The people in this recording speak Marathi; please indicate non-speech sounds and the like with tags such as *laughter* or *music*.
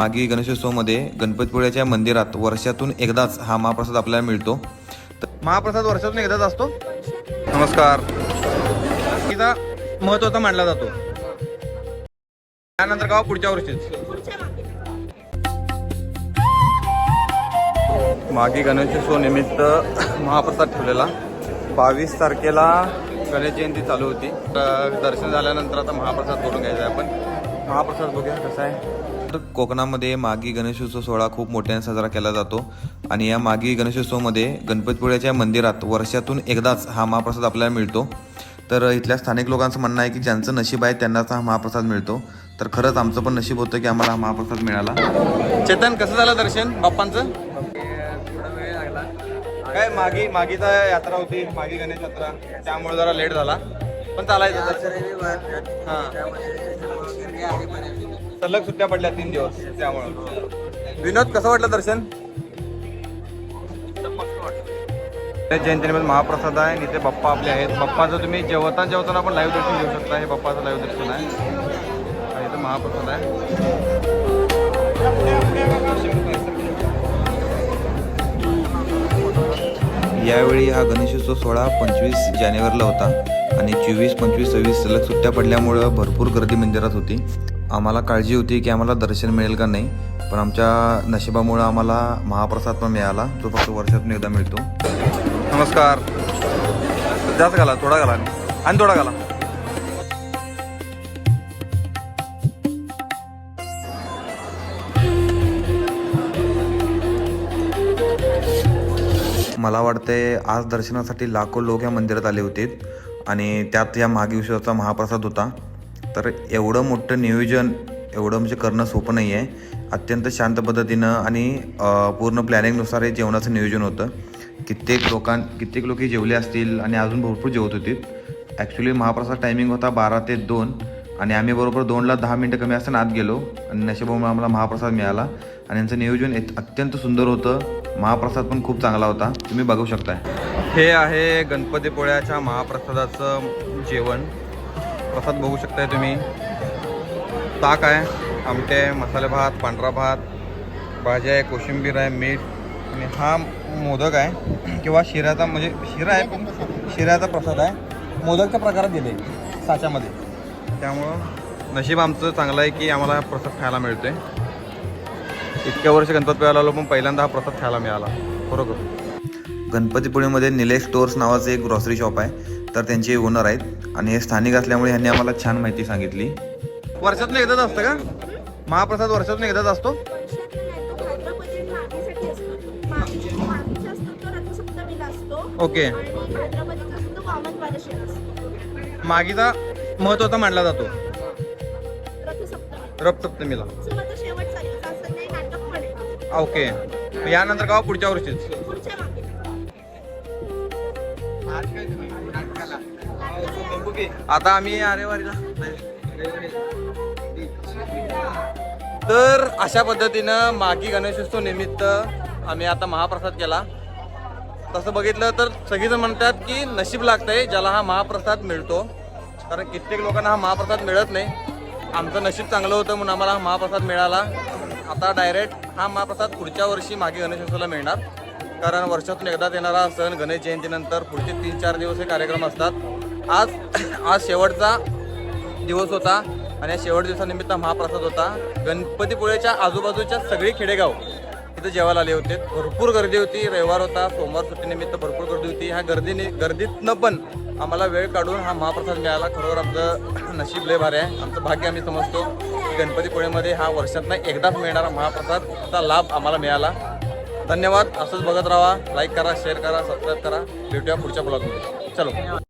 मागी गणेशोत्सवमध्ये गणपतीपुळ्याच्या मंदिरात वर्षातून एकदाच हा महाप्रसाद आपल्याला मिळतो. तर महाप्रसाद वर्षातून एकदाच असतो. नमस्कार. तिचा महत्त्वाचा मानला जातो? त्यानंतर का पुढच्या वर्षीच मागी गणेशोत्सव निमित्त महाप्रसाद ठेवलेला. बावीस तारखेला गणेश जयंती चालू होती. तर दर्शन झाल्यानंतर आता महाप्रसाद करून घ्यायचा आहे आपण. महाप्रसाद बघूया कसा आहे. तर कोकणामध्ये मागी गणेशोत्सव सोहळा खूप मोठ्याने साजरा केला जातो. आणि या मागी गणेशोत्सवमध्ये गणपतीपुळ्याच्या मंदिरात वर्षातून एकदाच हा महाप्रसाद आपल्याला मिळतो. तर इथल्या स्थानिक लोकांचं म्हणणं आहे की ज्यांचं नशीब आहे त्यांनाच हा महाप्रसाद मिळतो. तर खरंच आमचं पण नशीब होतं की आम्हाला हा महाप्रसाद मिळाला. चेतन कसं झालं दर्शन बाप्पांचं? काय मागी मागीचा यात्रा होती मागी गणेश यात्रा. त्यामुळे जरा लेट झाला. पण चालायचं दर्शन. हां. सलग सुट्ट्या पडल्या तीन दिवस त्यामुळं. विनोद कसं वाटलं दर्शन? जयंतीनिमित्त महाप्रसाद आहे आणि इथे बाप्पा आपले आहेत. बाप्पाचं तुम्ही जेवता जेवताना पण लाईव्ह दर्शन घेऊ शकता. हे बाप्पाचं लाईव्ह दर्शन आहे. आणि इथं महाप्रसाद आहे. यावेळी हा गणेशोत्सव सोहळा पंचवीस जानेवारीला होता. आणि चोवीस पंचवीस सव्वीस सलग सुट्ट्या पडल्यामुळं भरपूर गर्दी मंदिरात होती. आम्हाला काळजी होती की आम्हाला दर्शन मिळेल का नाही पण आमच्या नशिबामुळं आम्हाला महाप्रसाद पण मिळाला जो फक्त वर्षातून एकदा मिळतो. नमस्कार. जास्त घाला थोडा घाला आणि थोडा घाला. मला वाटते आज दर्शनासाठी लाखो लोक या मंदिरात आले होते आणि त्यात या मागे विश्वाचा महाप्रसाद होता. तर एवढं मोठं नियोजन एवढं म्हणजे करणं सोपं नाही आहे अत्यंत शांत पद्धतीनं आणि पूर्ण प्लॅनिंगनुसार हे जेवणाचं नियोजन होतं. कित्येक लोकां कित्येक लोक जेवले असतील आणि अजून भरपूर जेवत होते ॲक्च्युली महाप्रसाद टायमिंग होता बारा ते दोन आणि आम्ही बरोबर दोनला दहा मिनटं कमी असताना आत गेलो आणि नशिबामुळे आम्हाला महाप्रसाद मिळाला आणि यांचं नियोजन इत- अत्यंत सुंदर होतं. महाप्रसाद पण खूप चांगला होता. तुम्ही बघू शकताय. हे आहे गणपतीपुळ्याच्या महाप्रसादाचं जेवण. प्रसाद बघू शकताय तुम्ही. ताक आहे आमटे आहे मसाले भात पांढरा भात भाज्या आहे कोशिंबीर आहे मीठ आणि हा मोदक आहे. किंवा शिऱ्याचा म्हणजे शिरा आहे पण शिऱ्याचा प्रसाद आहे. मोदकच्या प्रकारात दिले साच्यामध्ये. त्यामुळं नशीब आमचं चांगलं आहे की आम्हाला प्रसाद खायला मिळतो आहे इतक्या वर्ष गणपतीपुळ्याला आलो पण पहिल्यांदा हा प्रसाद खायला मिळाला. बरोबर. गणपतीपुळेमध्ये निलेश स्टोअर्स नावाचं एक ग्रॉसरी शॉप आहे. तर त्यांचे ओनर आहेत. आणि हे स्थानिक असल्यामुळे ह्यांनी आम्हाला छान माहिती सांगितली. वर्षातून एकदाच असतं का? महाप्रसाद वर्षातून एकदाच असतो? ओके. मागीचा महत्त्वाचा मानला जातो. रथसप्तमीला. ओके. यानंतर का पुढच्या वर्षीच. आता आम्ही आरेवारीला. तर अशा पद्धतीनं मागी गणेशोत्सव निमित्त आम्ही आता महाप्रसाद केला. तसं बघितलं तर सगळीजण म्हणतात की नशीब लागतंय ज्याला हा महाप्रसाद मिळतो. कारण कित्येक लोकांना हा महाप्रसाद मिळत नाही. आमचं नशीब चांगलं होतं म्हणून आम्हाला हा महाप्रसाद मिळाला. आता डायरेक्ट हा महाप्रसाद पुढच्या वर्षी मागे गणेशोत्सवाला मिळणार. कारण वर्षातून एकदाच येणारा सण गणेश जयंतीनंतर पुढचे तीन चार दिवस हे कार्यक्रम असतात. आज आज शेवटचा दिवस होता आणि या शेवट दिवसानिमित्त महाप्रसाद होता. गणपतीपुळेच्या आजूबाजूच्या सगळी खेडेगाव इथं जेवायला आले होते. भरपूर गर्दी होती. रविवार होता. सोमवार सुट्टीनिमित्त भरपूर गर्दी होती. ह्या गर्दीने गर्दीतनं पण आम्हाला वेळ काढून हा महाप्रसाद मिळाला. खरोखर आमचं *clears throat* नशीब लय भारी आहे. आमचं भाग्य आम्ही समजतो की गणपतीपुळेमध्ये हा वर्षातनं एकदाच मिळणारा महाप्रसादचा लाभ आम्हाला मिळाला. धन्यवाद. असंच बघत राहा. लाईक करा शेअर करा सबस्क्राईब करा. भेटूया पुढच्या ब्लॉगमध्ये चलो.